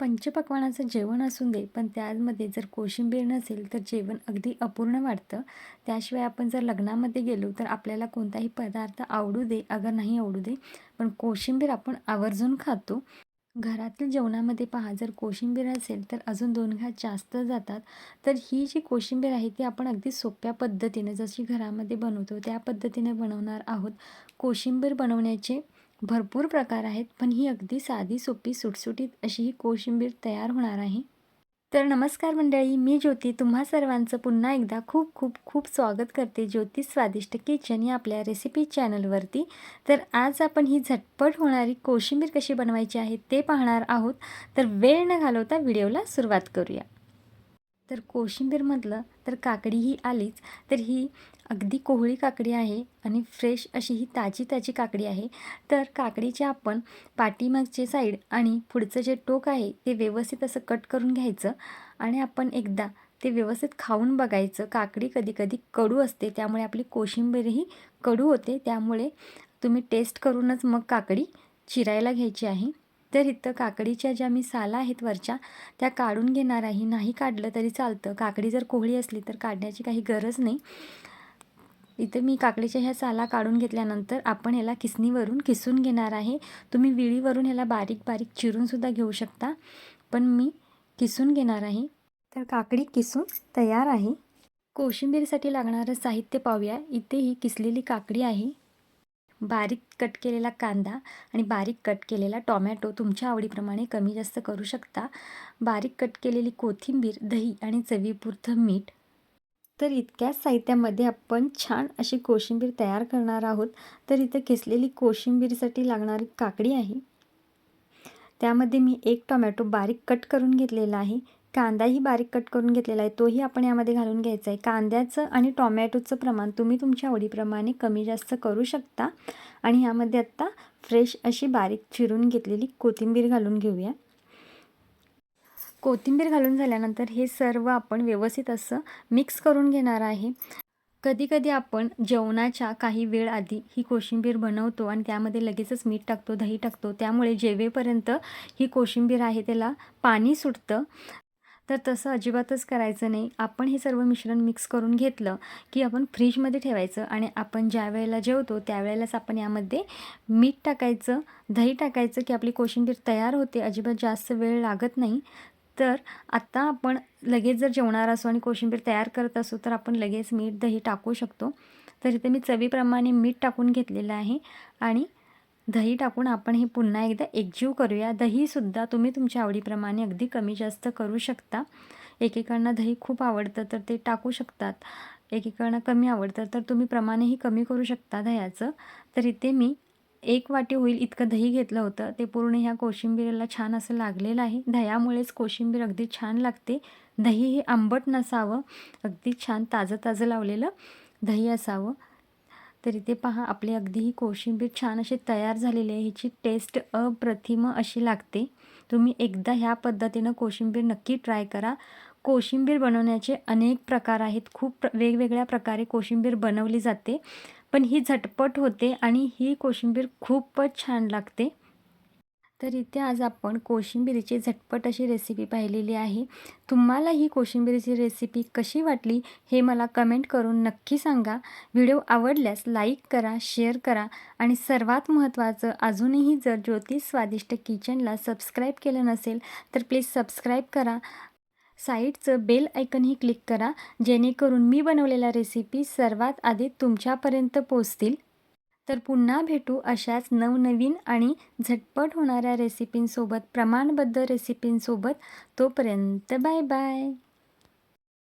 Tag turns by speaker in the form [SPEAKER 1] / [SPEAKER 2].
[SPEAKER 1] पंचपक्वानाचं जेवण असून दे पण त्यामध्ये जर कोशिंबीर नसेल तर जेवण अगदी अपूर्ण वाटतं. त्याशिवाय आपण जर लग्नामध्ये गेलो तर आपल्याला कोणताही पदार्थ आवडू दे अगर नाही आवडू दे पण कोशिंबीर आपण आवर्जून खातो. घरातील जेवणामध्ये पहा जर कोशिंबीर असेल तर अजून दोन घास जास्त जातात. तर ही जी कोशिंबीर आहे ती आपण अगदी सोप्या पद्धतीने जशी घरामध्ये बनवतो त्या पद्धतीने बनवणार आहोत. कोशिंबीर बनवण्याचे भरपूर प्रकार आहेत पण ही अगदी साधी सोपी सुटसुटीत अशी ही कोशिंबीर तयार होणार आहे. तर नमस्कार मंडळी मी ज्योती. तुम्हा सर्वांचं पुन्हा एकदा खूप खूप खूप स्वागत करते ज्योती स्वादिष्ट किचन या आपल्या रेसिपी चॅनलवरती. तर आज आपण ही झटपट होणारी कोशिंबीर कशी बनवायची आहे ते पाहणार आहोत. तर वेळ न घालवता व्हिडिओला सुरुवात करूया. तर कोशिंबीर म्हटलं तर काकडी ही आलीच तर ही अगदी कोहळी काकडी आहे आणि फ्रेश अशी ही ताजी ताजी काकडी आहे. तर काकडीचे आपण पाठीमागचे साईड आणि पुढचं जे टोक आहे ते व्यवस्थित असं कट करून घ्यायचं आणि आपण एकदा ते व्यवस्थित खाऊन बघायचं. काकडी कधीकधी कडू असते त्यामुळे आपली कोशिंबीरही कडू होते त्यामुळे तुम्ही टेस्ट करूनच मग काकडी चिरायला घ्यायची आहे. तर इथं काकडीच्या ज्या मी साला आहेत वरच्या त्या काढून घेणार आहे. नाही काढलं तरी चालतं. काकडी जर कोहळी असली तर काढण्याची काही गरज नाही. इथे मी काकडीच्या ह्या साला काढून घेतल्यानंतर आपण ह्याला किसणीवरून किसून घेणार आहे. तुम्ही विळीवरून ह्याला बारीक बारीक चिरूनसुद्धा घेऊ शकता. पण मी किसून घेणार आहे. तर काकडी किसून तयार आहे. कोशिंबीरसाठी लागणारं साहित्य पाहूया. इथे ही किसलेली काकडी आहे. बारीक कट केलेला कांदा आणि बारीक कट केलेला टॉमॅटो तुमच्या आवडीप्रमाणे कमी जास्त करू शकता. बारीक कट केलेली कोथिंबीर दही आणि चवीपुरतं मीठ. तर इतक्याच साहित्यामध्ये आपण छान अशी कोशिंबीर तयार करणार आहोत. तर इथं किसलेली कोशिंबीरसाठी लागणारी काकडी आहे. त्यामध्ये मी एक टोमॅटो बारीक कट करून घेतलेला आहे. कांदाही बारीक कट करून घेतलेला आहे. तोही आपण यामध्ये घालून घ्यायचा आहे. कांद्याचं आणि टॉमॅटोचं प्रमाण तुम्ही तुमच्या आवडीप्रमाणे कमी जास्त करू शकता. आणि यामध्ये आत्ता फ्रेश अशी बारीक चिरून घेतलेली कोथिंबीर घालून घेऊया. कोथिंबीर घालून झाल्यानंतर हे सर्व आपण व्यवस्थित असं मिक्स करून घेणार आहे. कधीकधी आपण जेवणाच्या काही वेळ आधी ही कोशिंबीर बनवतो आणि त्यामध्ये लगेचच मीठ टाकतो दही टाकतो. त्यामुळे जेवेपर्यंत ही कोशिंबीर आहे त्याला पाणी सुटतं. तर तसं अजिबातच करायचं नाही. आपण हे सर्व मिश्रण मिक्स करून घेतलं की आपण फ्रीजमध्ये ठेवायचं आणि आपण ज्या वेळेला जेवतो त्यावेळेलाच आपण यामध्ये मीठ टाकायचं दही टाकायचं की आपली कोशिंबीर तयार होते अजिबात जास्त वेळ लागत नाही. तर आत्ता आपण लगेच जर जेवणार असो आणि कोशिंबीर तयार करत असू तर आपण लगेच मीठ दही टाकू शकतो. तर इथे मी चवीप्रमाणे मीठ टाकून घेतलेलं आहे आणि दही टाकून आपण हे पुन्हा एकदा एकजीव करूया. दहीसुद्धा तुम्ही तुमच्या आवडीप्रमाणे अगदी कमी जास्त करू शकता. एकेकांना दही खूप आवडतं तर ते टाकू शकतात. एकेकांना कमी आवडतं तर तुम्ही प्रमाणेही कमी करू शकता दह्याचं. तर इथे मी एक वाटी होईल इतकं दही घेतलं होतं. ते पूर्ण ह्या कोशिंबीरला छान असं लागलेलं आहे. दह्यामुळेच कोशिंबीर अगदी छान लागते. दही हे आंबट नसावं. अगदी छान ताजं ताजं लावलेलं दही असावं. तर इथे पहा आपली अगदी ही कोशिंबीर छान अशी तयार झालेली आहे. ह्याची टेस्ट अप्रतिम अशी लागते. तुम्ही एकदा ह्या पद्धतीनं कोशिंबीर नक्की ट्राय करा. कोशिंबीर बनवण्याचे अनेक प्रकार आहेत. खूप वेगवेगळ्या प्रकारे कोशिंबीर बनवली जाते. पण ही झटपट होते आणि ही कोशिंबीर खूपच छान लागते. तर इथे आज आपण कोशिंबिरीची झटपट अशी रेसिपी पाहिलेली आहे. तुम्हाला ही कोशिंबिरीची रेसिपी कशी वाटली हे मला कमेंट करून नक्की सांगा. व्हिडिओ आवडल्यास लाईक करा शेअर करा आणि सर्वात महत्त्वाचं अजूनही जर ज्योतिष स्वादिष्ट किचनला सबस्क्राईब केलं नसेल तर प्लीज सबस्क्राईब करा. साईडचं बेल आयकनही क्लिक करा जेणेकरून मी बनवलेल्या रेसिपी सर्वात आधी तुमच्यापर्यंत पोचतील तर पुन्हा भेटू अशाच नवनवीन आणि झटपट होणाऱ्या रेसिपींसोबत प्रमाणबद्ध रेसिपींसोबत तोपर्यंत बाय बाय.